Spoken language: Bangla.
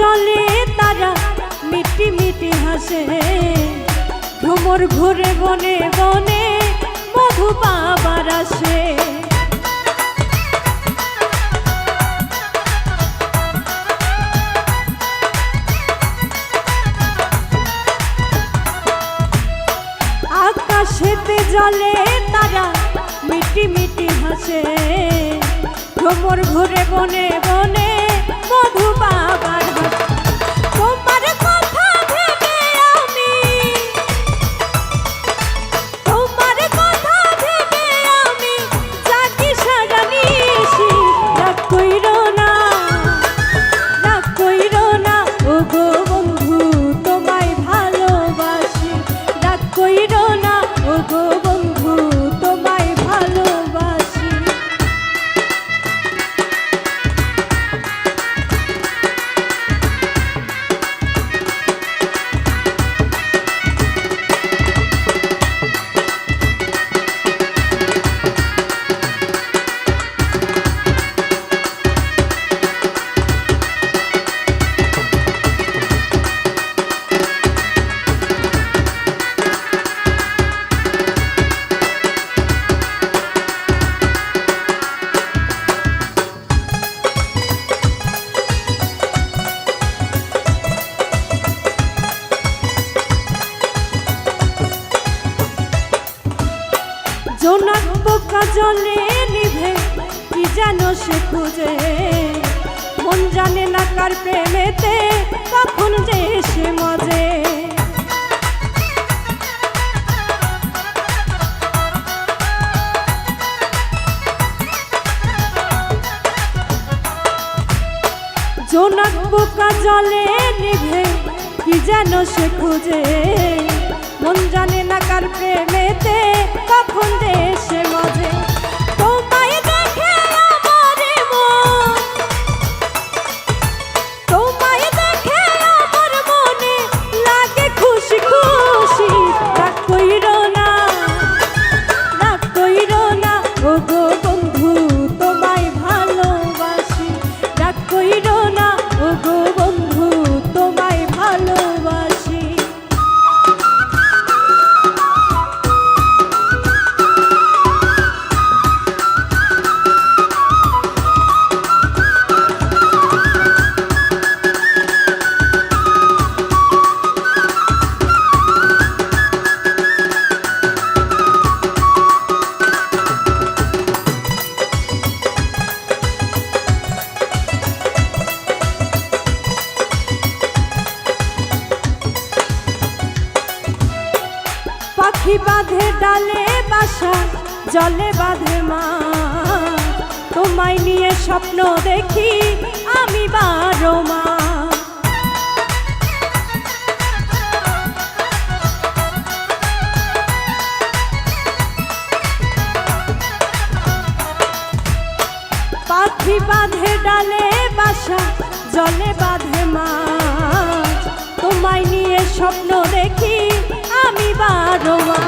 জলে তারা মিটি মিটি হাসে। ভ্রমর ঘুরে বনে বনে মধু পাবার আসে। আকাশেতে জলে তারা মিটি মিটি হাসে। ভ্রমর ঘুরে বনে বনে সে খুঁজে। মন জানে না কার প্রেমেতে, কখন যে সে মজে পোকা জলে নিভে, কি যেন সে খুঁজে। মন জানে না কার প্রেমেতে, কখন পাখি বাঁধে ডালে বাসা জলে বাঁধে মা। তোমায় নিয়ে স্বপ্ন দেখি আমি বারো মা। বাঁধে ডালে বাসা জলে বাঁধে মাছ তোমায় নিয়ে স্বপ্ন দেখি আমি বারো মাস